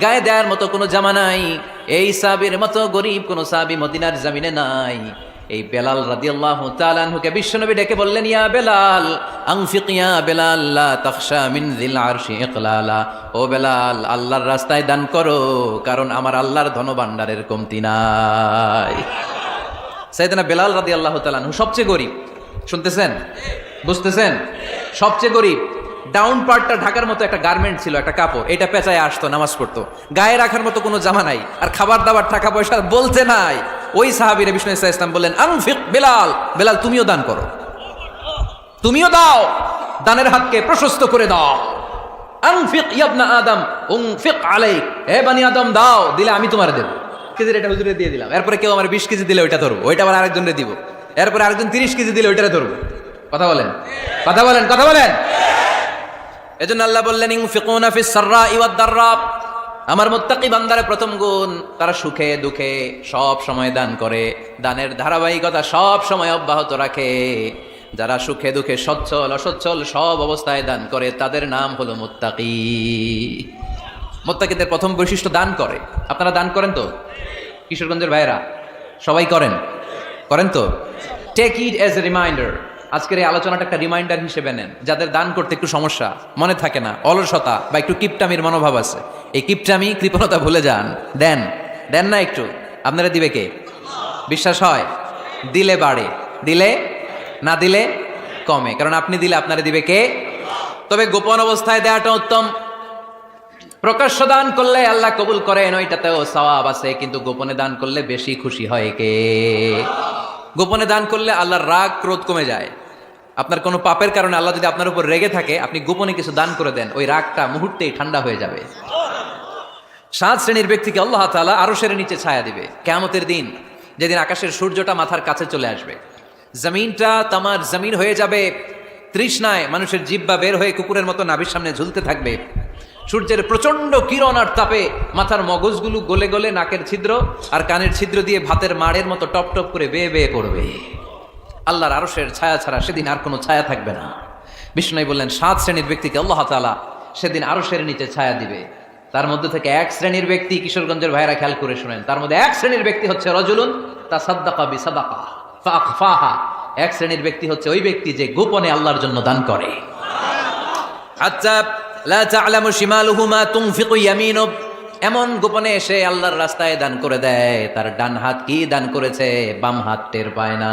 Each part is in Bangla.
গায়ে দেওয়ার মতো কোনো জামা নাই। এই সাবির মতো গরিব কোনো সাবি মদিনার জামিনে নাই। এই বেলাল রাদিয়াল্লাহু তাআলা আনহুকে বিশ্বনবী ডেকে বললেন, ইয়া বেলাল আনফিক ইয়া বেলাল, লা তাখশা মিন যিল আরশি ইকলালা। ও বেলাল, আল্লাহর রাস্তায় দান করো, কারণ আমার আল্লাহর ধন ধনভাণ্ডারের কমতি নাই। সাইয়েদনা বেলাল রাদিয়াল্লাহু তাআলা আনহু সবচেয়ে গরিব। শুনতেছেন? বুঝতেছেন? সবচেয়ে গরিব। ডাউন পার্টটা ঢাকার মতো একটা গার্মেন্ট ছিল, একটা কাপড়। এটা পেঁচায় আসতো, নামাজ পড়তো। গায়ে রাখার মতো কোনো জামা নাই। আর খাবার দাবার, টাকা পয়সা বলতে নাই। ওই সাহাবিরে বিষ্ণু ইসা ইসলাম বললেন, আনফিক বেলাল বেলাল, তুমিও দান করো। তুমিও দাও। দানের হাতকে প্রশস্ত করে দাও। আনফিক ইয়াবনা আদম, উনফিক আলাইক। হে বানি আদম, দাও। দিলে আমি তোমার দেব। কেজির এটা হুজুরে দিয়ে দিলাম। এরপরে কেউ আমার বিশ কেজি দিলে ওইটা ধরবো। ওইটা আবার আরেকজনকে দিব। এরপরে আরেকজন তিরিশ কেজি দিলে ওইটারে ধরবো। কথা বলেন? কথা বলেন? কথা বলেন? এজন্য আল্লাহ বললেন ইনফিকুনা ফিস সাররা ওয়াদ দাররা আমার মুত্তাকি বান্দারে প্রথম গুণ, তারা সুখে দুঃখে সব সময় দান করে, দানের ধারাবাহিকতা সব সময় অব্যাহত রাখে। যারা সুখে দুঃখে সচ্ছল, অসচ্ছল সব অবস্থায় দান করে, তাদের নাম হলো মুত্তাকি। মোত্তাকিদের প্রথম বৈশিষ্ট্য দান করে। আপনারা দান করেন তো? কিশোরগঞ্জের ভাইয়েরা, সবাই করেন? করেন তো? Take it as a reminder আজকের এই আলোচনাটা একটা রিমাইন্ডার হিসেবে নেন। যাদের দান করতে একটু সমস্যা, মনে থাকে না, অলসতা বা একটু কিপটামির মনোভাব আছে। এই কিপটামি, কৃপণতা ভুলে যান। দেন দেন না একটু। আপনারা দিবে কে? বিশ্বাস হয়? দিলে বাড়ে। দিলে? না দিলে? কমে। কারণ আপনি দিলে আপনারা দিবে কে? তবে গোপন অবস্থায় দেওয়াটা উত্তম। প্রকাশ্য দান করলে আল্লাহ কবুল করেন, ওইটাতেও সওয়াব আছে, কিন্তু গোপনে দান করলে বেশি খুশি হয় কে? গোপনে দান করলে আল্লাহর রাগ ক্রোধ কমে যায়। আপনার কোনো পাপের কারণে আল্লাহ যদি আপনার উপর রেগে থাকে, আপনি গোপনে কিছু দান করে দেন, ওই রাগটা মুহূর্তেই ঠান্ডা হয়ে যাবে। সাত শ্রেণির ব্যক্তিকে আল্লাহ তাআলা আরও সেরে নিচে ছায়া দিবে। কেমতের দিন, যেদিন আকাশের সূর্যটা মাথার কাছে চলে আসবে। জমিনটা তামার জমিন হয়ে যাবে, তৃষ্ণায় মানুষের জিব্বা বের হয়ে কুকুরের মতো নাভির সামনে ঝুলতে থাকবে। সূর্যের প্রচণ্ড কিরণ আর তাপে মাথার মগজগুলো গলে গলে নাকের ছিদ্র আর কানের ছিদ্র দিয়ে ভাতের মাড়ের মতো টপ টপ করে বেয়ে বেয়ে পড়বে। আল্লাহর আরশের ছায়া ছাড়া সেদিন আর কোনো ছায়া থাকবে না। বিষ্ণু বললেন, সাত শ্রেণির ব্যক্তিকে আল্লাহ তাআলা সেদিন আরশের নিচে ছায়া দিবে। তার মধ্যে থেকে এক শ্রেণির ব্যক্তি কিশোরগঞ্জের ভাইরা খেয়াল করে শুনেন। তার মধ্যে এক শ্রেণির ব্যক্তি হচ্ছে রজুলুন তা সাদ্দাকা বি সাদাকা এক শ্রেণির ব্যক্তি হচ্ছে ওই ব্যক্তি যে গোপনে আল্লাহর জন্য দান করে। আচ্ছা লা তা'লামু শিমালুহু মা তুনফিকু ইয়ামিনু এমন গোপনে এসে আল্লাহর রাস্তায় দান করে দেয়, তার ডান হাত কি দান করেছে, বাম হাত টের পায় না।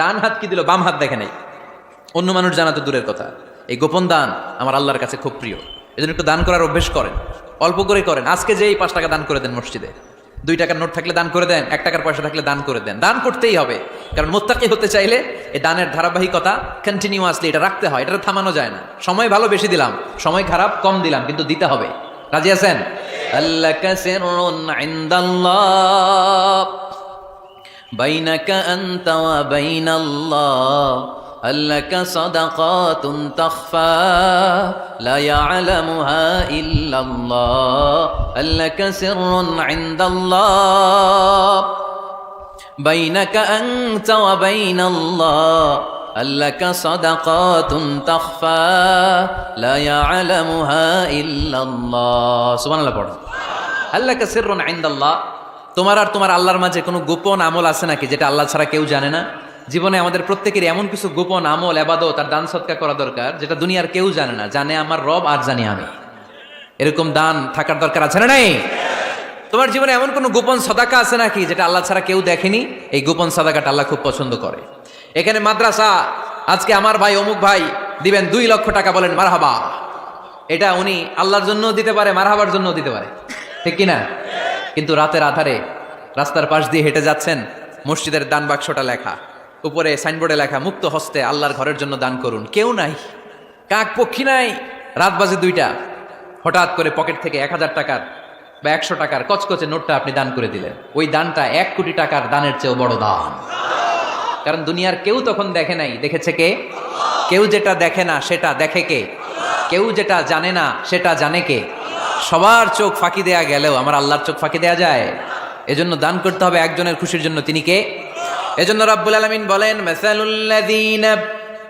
ডান হাত কি দিল, বাম হাত দেখে নাই। অন্য মানুষ জানা তো দূরের কথা। এই গোপন দান আমার আল্লাহর কাছে খুব প্রিয়। এজন্য একটু দান করার অভ্যেস করেন। অল্প করে করেন। আজকে যেই পাঁচ টাকা দান করে দেন মসজিদে, দুই টাকার নোট থাকলে দান করে দেন, এক টাকার পয়সা থাকলে দান করে দেন। দান করতেই হবে। কারণ মোত্তাকি হতে চাইলে এই দানের ধারাবাহিকতা কন্টিনিউয়াসলি এটা রাখতে হয় এটা থামানো যায় না। সময় ভালো বেশি দিলাম, সময় খারাপ কম দিলাম, কিন্তু দিতে হবে। রাজি আছেন আল্লাহ بينك أنت وبين الله هل لك صدقات تخفى لا يعلمها إلا الله هل لك سر عند الله بينك أنت وبين الله هل لك صدقات تخفى لا يعلمها إلا الله سبحان الله পড়ো هل لك سر عند الله তোমার আর তোমার আল্লাহর মাঝে কোনো গোপন আমল আছে নাকি যেটা আল্লাহ ছাড়া কেউ জানে না জীবনে আমাদের প্রত্যেকের এমন কিছু গোপন আমল এবাদত আর দান সৎকার করা দরকার যেটা দুনিয়ার কেউ জানে না জানে আমার রব আর জানি আমি এরকম দান থাকার দরকার আছে না নাই তোমার জীবনে এমন কোনো গোপন সদাকা আছে নাকি যেটা আল্লাহ ছাড়া কেউ দেখেনি এই গোপন সদাকাটা আল্লাহ খুব পছন্দ করে এখানে মাদ্রাসা, আজকে আমার ভাই অমুক ভাই দিবেন দুই লক্ষ টাকা বলেন মারহাবা। এটা উনি আল্লাহর জন্য দিতে পারে, মারহাবার জন্য দিতে পারে। ঠিক কিনা? কিন্তু রাতের আধারে রাস্তার পাশ দিয়ে হেঁটে যাচ্ছেন, মসজিদের দান বাক্সটা লেখা। উপরে সাইনবোর্ডে লেখা, মুক্ত হস্তে আল্লাহর ঘরের জন্য দান করুন। কেউ নাই। কাক পক্ষী নাই। রাত বাজে দুইটা। হঠাৎ করে পকেট থেকে এক হাজার টাকার বা একশো টাকার কচকচে নোটটা আপনি দান করে দিলেন। ওই দানটা এক কোটি টাকার দানের চেয়েও বড় দান। কারণ দুনিয়ার কেউ তখন দেখে নাই। দেখেছে কে? কেউ যেটা দেখে না, সেটা দেখে কে? কেউ যেটা জানে না, সেটা জানে কে? সবার চোখ ফাঁকি দেয়া গেলেও আমার আল্লাহর চোখ ফাঁকি দেয়া যায়। এজন্য দান করতে হবে একজনের খুশির জন্য। তিনি কে? এজন্য রাব্বুল আলমিন বলেন, মাসালুল্লাযীনা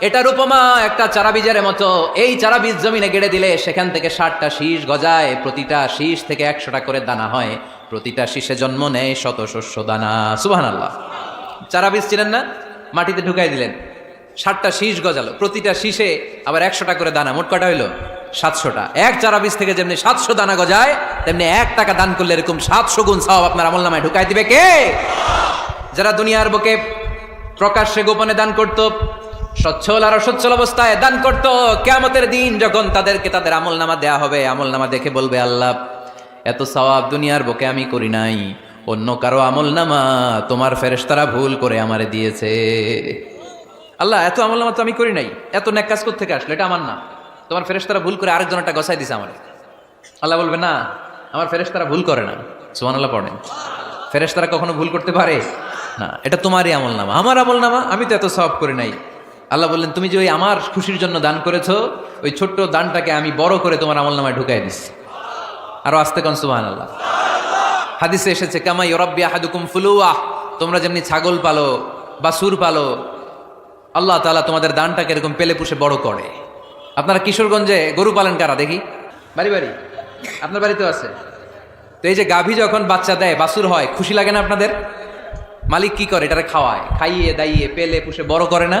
এটার উপমা একটা চারা বীজের মতো। এই চারা বীজ জমিনে গেড়ে দিলে সেখান থেকে ষাটটা শীষ গজায়, প্রতিটা শীষ থেকে একশোটা করে দানা হয়। প্রতিটা শীষে জন্ম নেয় শত শস্য দানা। সুবাহান আল্লাহ চারা বীজ ছিলেন না? মাটিতে ঢুকাই দিলেন। ষাটটা শীষ গজালো। প্রতিটা শীষে আবার একশোটা করে দানা। মোট কটা হইল? সাতশোটা। এক চারা বীজ থেকে যেমনি সাতশো দানা গজায়, তেমনি এক টাকা দান করলে এরকম সাতশো গুণ সব আপনার আমল নামায় ঢুকাই দিবে কে? যারা দুনিয়ার বুকে প্রকাশ্যে গোপনে দান করত সচ্ছল আর অসচ্ছল অবস্থায় দান করত। কেয়ামতের দিন যখন তাদেরকে তাদের আমল নামা দেয়া হবে আমল নামা দেখে বলবে, আল্লাহ, এত সওয়াব দুনিয়ার বুকে আমি করি নাই। অন্য কারও আমল নামা তোমার ফেরেশতারা ভুল করে আমারে দিয়েছে। আল্লাহ, এত আমল নামা তো আমি করি নাই। এত ন্যাক কাজ থেকে আসলো? এটা আমার না। তোমার ফেরেশতারা ভুল করে আরেকজন একটা গসাই দিছে আমার। আল্লাহ বলবে, না, আমার ফেরেশতারা ভুল করে না। সুমান আল্লাহ পড়েন। ফেরেশতারা কখনো ভুল করতে পারে? না, এটা তোমারই আমল নামা আমার আমল নামা আমি তো এত সব করি নাই। আল্লাহ বললেন, তুমি যে ওই আমার খুশির জন্য দান করেছ, ওই ছোট্ট দানটাকে আমি বড় করে তোমার আমল নামায় ঢুকাই দিচ্ছি আরও আসতে কন সুবাহ আল্লাহ হাদিসে এসেছে কামাই রব্বি আহাদুকুম ফুলুয়া। তোমরা যেমনি ছাগল পালো বা সুর পালো, আল্লাহ তাআলা তোমাদের দানটাকে এরকম পেলে পুষে বড় করে। আপনারা কিশোরগঞ্জে গরু পালন কারা দেখি? বাড়ি বাড়ি। আপনার বাড়িতেও আছে? তো এই যে গাভী যখন বাচ্চা দেয় বাসুর হয়, খুশি লাগে না আপনাদের? মালিক কি করে? এটারে খাওয়ায়, খাইয়ে, দাইয়ে, পেলে, পুষে বড় করে না?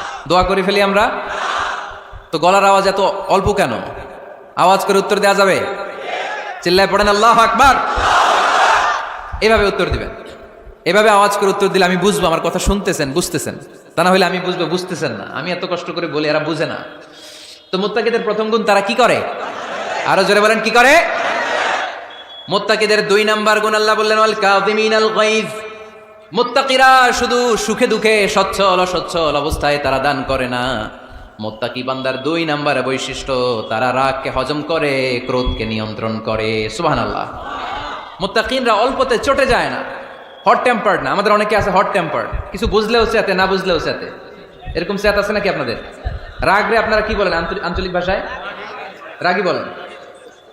দোয়া করে ফেলি আমরা। তো গলার আওয়াজ এত অল্প কেন? আওয়াজ করে উত্তর দেওয়া যাবে? চিল্লায় পড়েন, আল্লাহ আকবার। এভাবে উত্তর দিবেন। এভাবে আওয়াজ করে উত্তর দিলে আমি বুঝব, আমার কথা শুনতেছেন, বুঝতেছেন। তা না হলে আমি বুঝব, বুঝতেছেন না। আমি এত কষ্ট করে বলি, এরা বুঝে না। তো মোত্তাকিদের প্রথম গুণ তারা কি করে? আরও জোরে বলেন, কি করে? মোত্তাকিদের দুই নাম্বার গুণ আল্লাহ বললেন মোত্তাকিরা শুধু সুখে দুঃখে সচ্ছল অসচ্ছল অবস্থায় তারা দান করে না। মোত্তাকি বান্দার দুই নাম্বার বৈশিষ্ট্য, তারা রাগকে হজম করে, ক্রোধকে নিয়ন্ত্রণ করে। সুবহানাল্লাহ। মোত্তাকিনরা অল্পতে চটে যায় না। হট টেম্পার্ড না। আমাদের অনেকে আছে হট টেম্পার্ড কিছু বুঝলেও সাথে না বুঝলেও সাথে এরকম স্যাত আছে নাকি আপনাদের? রাগরে আপনারা কি বলেন আঞ্চলিক ভাষায়? রাগী বলেন।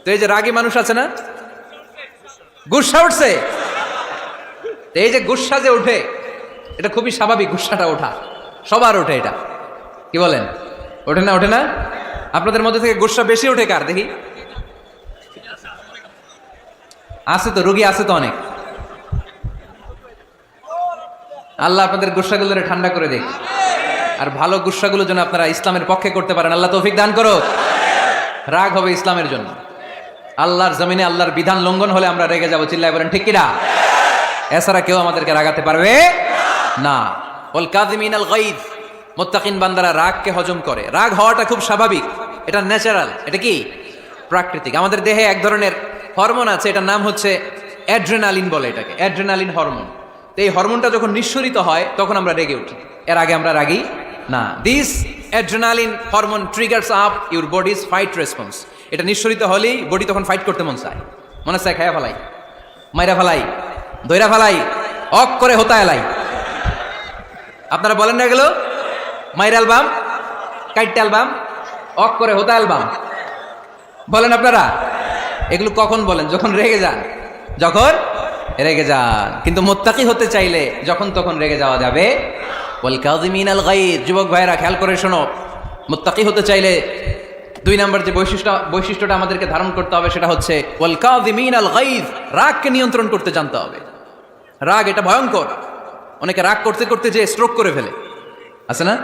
তো এই যে রাগী মানুষ আছে না? গুসা উঠছে। এই যে গুসা যে ওঠে, এটা খুবই স্বাভাবিক গুসাটা ওঠা। সবার ওঠে এটা। কি বলেন? ওঠে না ওঠে না? আপনাদের মধ্যে থেকে গুসা বেশি ওঠে কার? দেখি। আছে তো, রোগী আছে তো অনেক। আল্লাহ আপনাদের গুসাগুলো ঠান্ডা করে দেখ আর ভালো গুসাগুলো যেন আপনারা ইসলামের পক্ষে করতে পারেন। আল্লাহ তৌফিক দান করো রাগ হবে ইসলামের জন্য। আল্লাহর জমিনে আল্লাহর বিধান লঙ্ঘন হলে আমরা রেগে যাব। চিল্লায় বলেন, ঠিক কিনা এছাড়া কেউ আমাদেরকে রাগাতে পারবে না। ওল কাদিমিন আল মোত্তাকিন বান্দারা রাগকে হজম করে। রাগ হওয়াটা খুব স্বাভাবিক, এটা ন্যাচারাল, এটা কি? প্রাকৃতিক। আমাদের দেহে এক ধরনের হরমোন আছে, এটার নাম হচ্ছে অ্যাড্রেনালিন বলে এটাকে, অ্যাড্রেনালিন হরমোন। তো এই হরমোনটা যখন নিঃসরিত হয়, তখন আমরা রেগে উঠি। এর আগে আমরা রাগি? না। This adrenaline hormone triggers up your body's fight response এটা নিঃসরিত হলেই বডি তখন ফাইট করতে মন চায়। মনে চায়, খায়া ফেলাই, মাইরা ফেলাই। দইরা ফেলাই, অক করে হোতা এলাই। আপনারা বলেন না এগুলো? মাইর অ্যালবাম কাইট অ্যালবাম, অক করে হোতা অ্যালবাম। বলেন আপনারা? এগুলো কখন বলেন? যখন রেগে যান। যখন রেগে যান। কিন্তু মোত্তাকি হতে চাইলে যখন তখন রেগে যাওয়া যাবে। ওয়াল কাযিমিন আল গাইদ যুবক ভাইরা খেয়াল করে শোনো। মুত্তাকি হতে চাইলে দুই নম্বর যে বৈশিষ্ট্য, বৈশিষ্ট্যটা আমাদেরকে ধারণ করতে হবে সেটা হচ্ছে, ওয়াল কাযিমিন আল গাইদ রাগকে নিয়ন্ত্রণ করতে জানতে হবে। রাগ এটা ভয়ঙ্কর। অনেকে রাগ করতে করতে যে স্ট্রোক করে ফেলে। আছে না?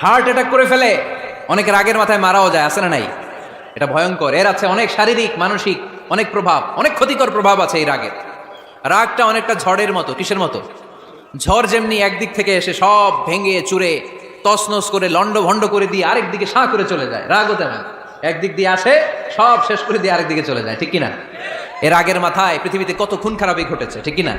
হার্ট অ্যাটাক করে ফেলে। অনেকে রাগের মাথায় মারাও যায়, আছে না নাই? এটা ভয়ঙ্কর। এর আছে অনেক শারীরিক, মানসিক, অনেক প্রভাব, অনেক ক্ষতিকর প্রভাব আছে এই রাগের। রাগটা অনেকটা ঝড়ের মতো, কিসের মতো? ঝড় যেমনি একদিক থেকে এসে সব ভেঙে, চুরে, তছনছ করে লন্ড ভন্ড করে দিয়ে আরেক দিকে সাঁ করে চলে যায়। রাগও তেমন। একদিক দিয়ে আসে, সব শেষ করে দিয়ে আরেক দিকে চলে যায়, ঠিক কিনা? এর আগের মাথায় পৃথিবীতে কত খুন খারাপই ঘটেছে, ঠিক কিনা?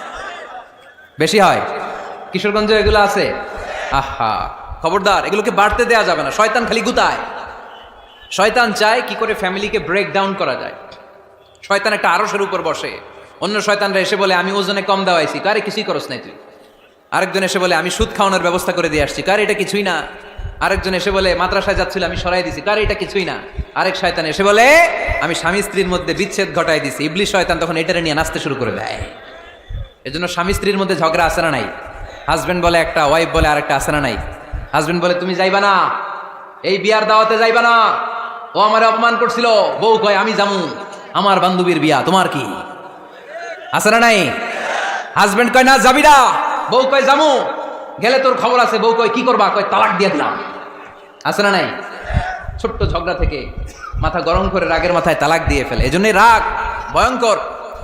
বেশি হয়। কিশোরগঞ্জে এগুলো আছে? আহা, খবরদার, এগুলোকে বাড়তে দেয়া যাবে না। শয়তান খালি গুতায়। শয়তান চায় কি করে ফ্যামিলিকে ব্রেক ডাউন করা যায়। শয়তান একটা আরসের উপর বসে। অন্য শয়তানরা এসে বলে, আমি ওজনে কম দেওয়াইছি। কারে কিছুই করস নাই তুই। আরেকজন এসে বলে, আমি সুদ খাওয়ানোর ব্যবস্থা করে দিয়ে আসছি। কার এটা কিছুই না। আরেকজন এসে বলে, মাদ্রাসায় যাচ্ছিল, আমি সরাই দিছি। কার এটা কিছুই না। আরেক শয়তান এসে বলে, আমি স্বামী স্ত্রীর মধ্যে বিচ্ছেদ ঘটাই দিছি। ইবলিশ শয়তান তখন এটারে নিয়ে নাচতে শুরু করে দেয়। এজন্য স্বামী স্ত্রীর মধ্যে ঝগড়া আসে না নাই? হাজবেন্ড বলে একটা ওয়াইফ বলে আরেকটা আসে না নাই? হাজবেন্ড বলে, তুমি যাইবা না। এই বিয়ার দাওয়াতে যাইবা না। ও আমার অপমান করছিল। বউ কয়, আমি জামু আমার বান্ধবীর বিয়া, তোমার কি? আছে না নাই? হাজবেন্ড কয়, না, যাবি না। বউ কয় জামু গেলে তোর খবর আছে। বউ কয়, কি করবা? কয়, তালাক দিয়ে দিলাম। আছে না নাই? ছোট্ট ঝগড়া থেকে মাথা গরম করে রাগের মাথায় তালাক দিয়ে ফেলে। এজন্য রাগ ভয়ঙ্কর।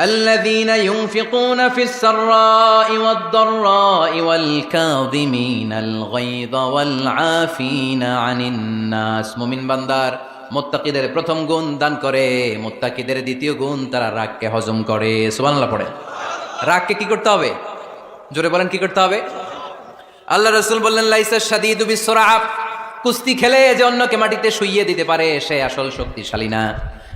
الذين ينفقون في السراء والضراء والكاظمين الغيظ والعافين عن الناس মুমিন বান্দার মুত্তাকিদের প্রথম গুণ দান করে মুত্তাকিদের দ্বিতীয় গুণ তারা রাগকে হজম করে সুবহানাল্লাহ পড়ে রাগকে কি করতে হবে জোরে বলেন কি করতে হবে আল্লাহ রসুল বললেন লাইসা শাদিদু বিসরাআ কুস্তি খেলে যে অন্যকে মাটিতে শুইয়ে দিতে পারে সে আসল শক্তিশালী না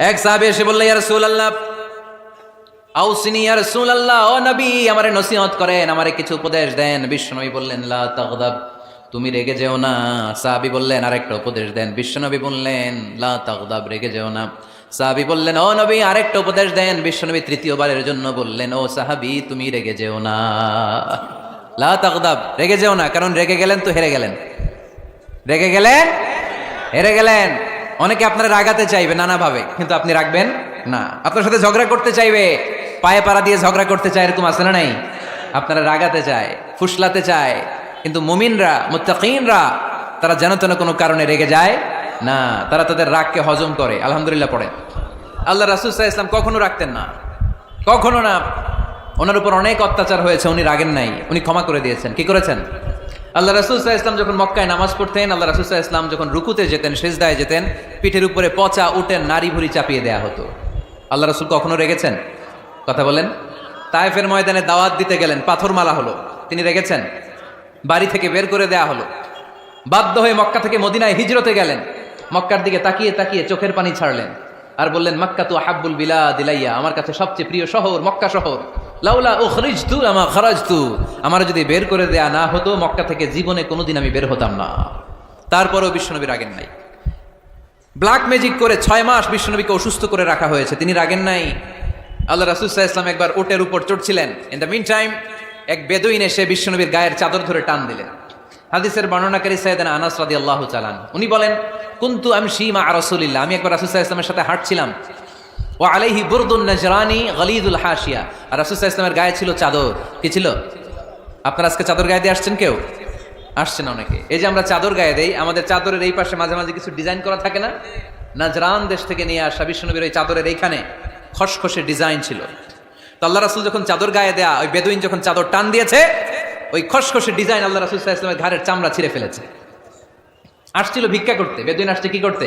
এক সাহাবে এসে বললে, ইয়া রাসূলুল্লাহ, আউসিনি, ইয়া রাসূলুল্লাহ, ও নবী, আমারে নসিহত করেন, আমারে কিছু উপদেশ দেন। বিশ্বনবী বললেন, লা তাগদাব, তুমি রেগে যেও না। সাহাবি বললেন, আরেকটা উপদেশ দেন। বিশ্বনবী বললেন, লা তাগদাব, রেগে যেও না। সাহাবি বললেন, ও নবী, আরেকটা উপদেশ দেন। বিশ্বনবী তৃতীয়বারের জন্য বললেন, ও সাহাবি, তুমি রেগে যেও না। লা তাগদাব, রেগে যেও না, কারণ রেগে গেলেন তো হেরে গেলেন। রেগে গেলেন? হেরে গেলেন। অনেকে আপনারা রাগাতে চাইবে নানাভাবে, কিন্তু আপনি রাখবেন না। আপনার সাথে ঝগড়া করতে চাইবে, পায়ে পাড়া দিয়ে ঝগড়া করতে চায় এরকম আছে না নাই? আপনারা রাগাতে চায়, ফুসলাতে চায়, কিন্তু মুমিনরা, মুত্তাকিনরা, তারা যেন তেন কোনো কারণে রেগে যায় না। তারা তাদের রাগকে হজম করে, আলহামদুলিল্লাহ পড়ে আল্লাহ রাসুল সাহা ইসলাম কখনো রাখতেন না। কখনো না। ওনার উপর অনেক অত্যাচার হয়েছে, উনি রাগেন নাই, উনি ক্ষমা করে দিয়েছেন। কি করেছেন? আল্লাহ রাসুল সাহা ইসলাম যখন মক্কায় নামাজ পড়তেন, আল্লাহ রাসুল সাহা ইসলাম যখন রুকুতে যেতেন, সেজদায় যেতেন, পিঠের উপরে পচা উঠেন নারী ভুড়ি চাপিয়ে দেয়া হতো। আল্লাহ রাসুল কখনো রেগেছেন? কথা বলেন। তায়েফের ময়দানে দাওয়াত দিতে গেলেন পাথর মালা হলো, তিনি রেগেছেন? বাড়ি থেকে বের করে দেয়া হলো। বাধ্য হয়ে মক্কা থেকে মদিনায় হিজরতে গেলেন। মক্কার দিকে তাকিয়ে তাকিয়ে চোখের পানি ছাড়লেন। আর বললেন, মক্কা তু হাব্বুল বিলা দিলাইয়া আমার কাছে সবচেয়ে প্রিয় শহর মক্কা শহর। লাউলা উখরিজ তু আমা খরাজ তু আমার যদি বের করে দেয়া না হতো, মক্কা থেকে জীবনে কোনোদিন আমি বের হতাম না। তারপরেও বিশ্বনবী রাগেন নাই। ব্ল্যাক ম্যাজিক করে ছয় মাস বিশ্বনবীকে অসুস্থ করে রাখা হয়েছে। তিনি রাগেন নাই। আল্লাহ রাসুসাহ ইসলাম একবার ওটের উপর চড়ছিলেন। ইন দ্য মিন টাইম এক বেদুইন এসে বিশ্বনবীর গায়ের চাদর ধরে টান দিলেন। হাদিসের বর্ণনাকারী সাইদান আনাস রাদি আল্লাহ চালান উনি বলেন, কুন্তু আমি সীমা রসুলিল্লাহ। আমি একবার রাসুসাহ ইসলামের সাথে হাঁটছিলাম। ও আলাইহি বুরদুল নজরানি গলিদুল হাসিয়া আর রাসুসাহ ইসলামের গায়ে ছিল চাদর। কি ছিল? আপনারা আজকে চাদর গায়ে দিয়ে আসছেন কেউ? আসছেন অনেকে। এই যে আমরা চাদর গায়ে দেই, আমাদের চাদরের এই পাশে মাঝে মাঝে কিছু ডিজাইন করা থাকে না? নাজরান দেশ থেকে নিয়ে আসা বিষ্ণুনবীর ওই চাদরের এইখানে খসখসে ডিজাইন ছিল। তো আল্লাহ রাসুল যখন চাদর গায়ে দেয়া, ওই বেদুইন যখন চাদর টান দিয়েছে, ওই খসখসে ডিজাইন আল্লাহ রাসুল ইসলামের ঘাড়ের চামড়া ছিঁড়ে ফেলেছে। আসছিল ভিক্ষা করতে। বেদুইন আসছে কি করতে?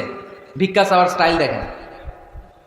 ভিক্ষা চাওয়ার স্টাইল দেখেন।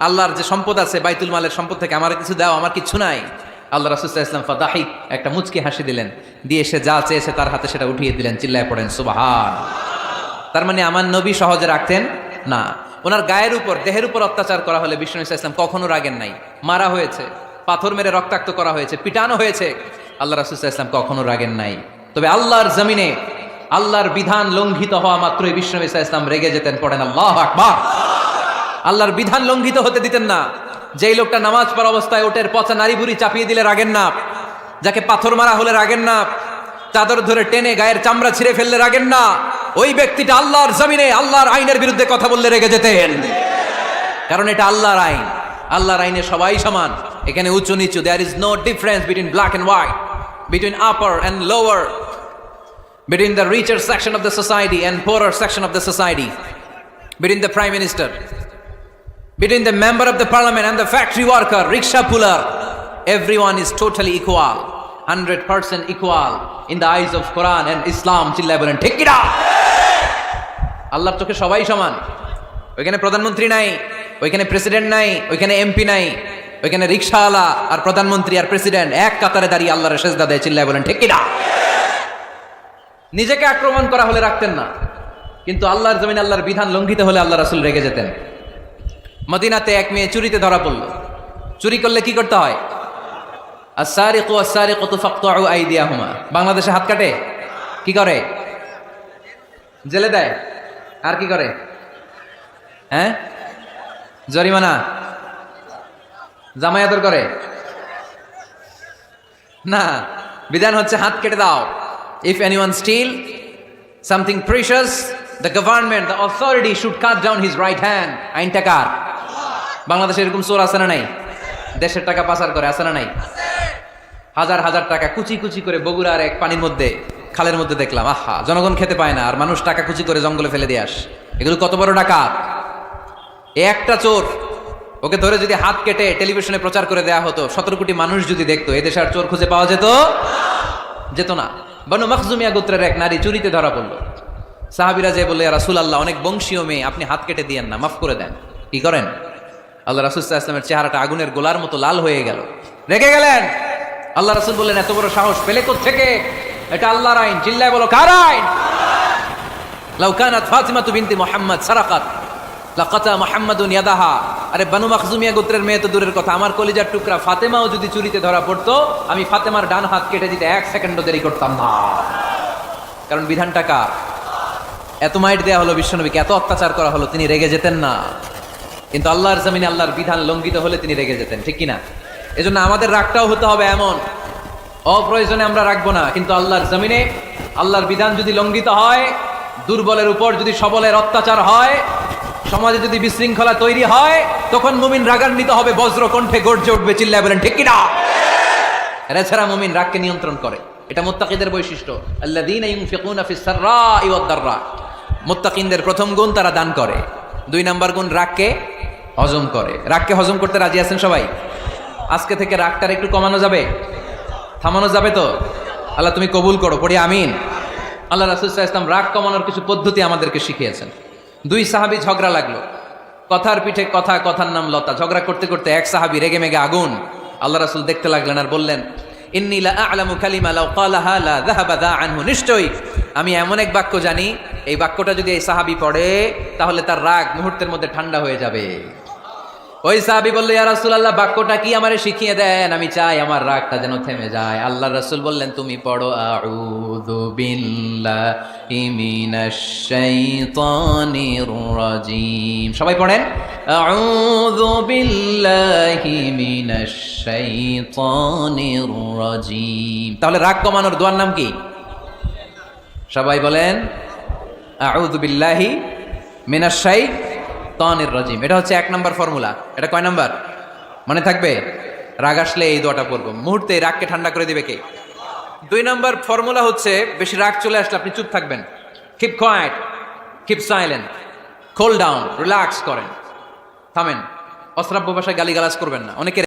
আল্লাহর যে সম্পদ আছে, বাইতুল মালের সম্পদ থেকে আমার কিছু দাও, আমার কিছু নাই। আল্লাহ রাসুল্লাহ ইসলাম ফাদাহিক একটা মুচকি হাসি দিলেন। দিয়ে সে যা চেয়েছে তার হাতে সেটা উঠিয়ে দিলেন, চিল্লায় পড়েন, সুবাহান। তার মানে আমার নবী সহজে রাখতেন? না। ওনার গায়ের উপর, দেহের উপর অত্যাচার করা হলে বিষ্ণু ইসা ইসলাম কখনো রাগেন নাই। মারা হয়েছে, পাথর মেরে রক্তাক্ত করা হয়েছে, পিটানো হয়েছে। আল্লাহ রাসুল্লাহ ইসলাম কখনো রাগেন নাই। তবে আল্লাহর জমিনে, আল্লাহর বিধান লঙ্ঘিত হওয়া মাত্রই বিষ্ণু ইসা ইসলাম রেগে যেতেন, পড়েন আল্লাহ আকবার। আল্লাহর বিধান লঙ্ঘিত হতে দিতেন না। যেই লোকটা নামাজ পড়া অবস্থায় ওটের পচা নারী বুড়ি চাপিয়ে দিলে রাগেন না যাকে পাথর মারা হলে রাগেন না চাদর ধরে টেনে গায়ের চামড়া ছিঁড়ে ফেললে রাগেন না ওই ব্যক্তিটা আল্লাহর জমিনে আল্লাহর আইনের বিরুদ্ধে কথা বললে রেগে যেতেন। কারণ এটা আল্লাহর আইন। আল্লাহর আইনে সবাই সমান। এখানে উঁচু নিচু there is no difference between black and white between upper and lower between the richer section of the society and poorer section of the society, between the prime minister, between the member of the parliament and the factory worker, rickshaw puller, everyone is totally equal, 100% equal in the eyes of Quran and Islam. চিল্লায় বলেন ঠিক কিনা? আল্লাহর চোখে সবাই সমান। ওইখানে প্রধানমন্ত্রী নাই ওইখানে প্রেসিডেন্ট নাই ওইখানে এমপি নাই ওইখানে রিক্সাওয়ালা আর প্রধানমন্ত্রী আর প্রেসিডেন্ট এক কাতারে দাঁড়িয়ে আল্লাহর শেষদা দেয় চিল্লায় বলেন ঠিক কিনা? নিজেকে আক্রমণ করা হলে রাখতেন না কিন্তু আল্লাহর জমিন আল্লাহর বিধান লঙ্ঘিত হলে আল্লাহ রাসুল রেগে যেতেন। মদিনাতে এক মেয়ে চুরিতে ধরা পড়ল। চুরি করলে কি করতে হয়? আসারে কো আসারে কত ফক্ত আই দিয়া হুমা বাংলাদেশে হাত কাটে? কি করে? জেলে দেয়? আর কি করে? হ্যাঁ? জরিমানা? জামায়াতর করে? না বিধান হচ্ছে হাত কেটে দাও। If anyone steal something precious, the government, the authority should cut down his right hand. আইনটা কার বাংলাদেশে এরকম চোর আছে না নাই? দেশের টাকা পাচার করে আছে না নাই? হাজার হাজার টাকা কুচি কুচি করে বগুড়ার এক পানির মধ্যে খালের মধ্যে দেখলাম আহা জনগণ খেতে পায় না আর মানুষ টাকা কুচি করে জঙ্গলে ফেলে দিয়ে আস। এগুলো কত বড় এ একটা চোর ওকে ধরে যদি হাত কেটে টেলিভিশনে প্রচার করে দেয়া হতো সতেরো কোটি মানুষ যদি দেখতো এদেশে আর চোর খুঁজে পাওয়া যেত? যেত না। বনু মখজুমিয়া গোত্রের এক নারী চুরিতে ধরা পড়ল। সাহাবিরা যে বলে রাসুল আল্লাহ অনেক বংশীয় মেয়ে, আপনি হাত কেটে দিয়েন না, মাফ করে দেন। কি করেন? আল্লাহ রাসুল ইসলামের চেহারাটা আগুনের গোলার মতো লাল হয়ে গেল। রেগে গেলেন। আল্লাহ রাসুল বললেন, এত বড় সাহস পেলে থেকে এটা আল্লাহর আইন। চিল্লায় বলো, কার আইন? লাউকানাত ফাতিমা তু বিনতি মোহাম্মদ, সারাকাত। লাকাতা মোহাম্মদুন ইয়াদাহা। আরে, বানু মাখজুমিয়া গোত্রের মেয়ে তো দূরের কথা। আমার কলিজার টুকরা ফাতেমাও যদি চুরিতে ধরা পড়তো, আমি ফাতেমার ডান হাত কেটে দিতে এক সেকেন্ডও দেরি করতাম না। কারণ বিধানটা কার? এত মাইট দেয়া হলো বিশ্বনবীকে, এত অত্যাচার করা হলো, তিনি রেগে যেতেন না। কিন্তু আল্লাহর জমিনে আল্লাহর বিধান লঙ্ঘিত হলে তিনি রেগে যেতেন, ঠিক কিনা? এজন্য আমাদের রাগটাও হতে হবে এমন। অপ্রয়োজনে আমরা রাখব না, কিন্তু আল্লাহর জমিনে আল্লাহর বিধান যদি লঙ্ঘিত হয়, দুর্বলের উপর যদি সবলের অত্যাচার হয়, সমাজে যদি বিশৃঙ্খলা তৈরি হয়, তখন মুমিন রাগান্বিত হবে বজ্র কণ্ঠে গর্জে উঠবে, চিল্লায় বলেন, ঠিক কিনা? এছাড়া মুমিন রাগকে নিয়ন্ত্রণ করে। এটা মোত্তাকিদের বৈশিষ্ট্য। আল্লাযীনা ইউনফিকুনা মোত্তাকিনদের প্রথম গুণ তারা দান করে। দুই নাম্বার গুণ রাগকে হজম করে। রাগকে হজম করতে রাজি আছেন সবাই? আজকে থেকে রাগটার একটু কমানো যাবে? থামানো যাবে তো? আল্লাহ তুমি কবুল করো, পড়ি আমিন। আল্লাহ রাসুল ইসলাম রাগ কমানোর কিছু পদ্ধতি আমাদেরকে শিখিয়েছেন। দুই সাহাবি ঝগড়া লাগল। কথার পিঠে কথা, কথার নাম লতা। ঝগড়া করতে করতে এক সাহাবি রেগে মেগে আগুন। আল্লাহ রাসুল দেখতে লাগলেন আর বললেন ইন্নী লা নিশ্চয়ই আমি এমন এক বাক্য জানি, এই বাক্যটা যদি এই সাহাবি পড়ে, তাহলে তার রাগ মুহূর্তের মধ্যে ঠান্ডা হয়ে যাবে। ওই সাহাবি বলল, ইয়া রাসূলুল্লাহ, বাক্যটা কি আমার শিখিয়ে দেন? আমি চাই আমার রাগটা যেন থেমে যায়। আল্লাহ রাসুল বললেন, তুমি পড়ো, আউযু মিনাশ শাইতানির রাজিম সবাই পড়েন। আউযু বিল্লাহি মিনাশ শাইতানির রাজিম তাহলে রাগ কমানোর দোয়ার নাম কি? সবাই বলেন আউযু বিল্লাহি মিনাশ শাইতানির রাজিম এটা হচ্ছে এক নাম্বার ফর্মুলা। এটা কয় নাম্বার? মনে থাকবে? রাগ আসলে এই দোয়াটা পড়ব। মুহূর্তে রাগকে ঠান্ডা করে দিবে কে? দুই নম্বর ফর্মুলা হচ্ছে, বেশি রাগ চলে আসলে আপনি চুপ থাকবেন। Keep quiet keep silent cool down relax করেন। থামেন, অশ্রাব্য ভাষায় গালিগালাজ করবেন না। অনেকে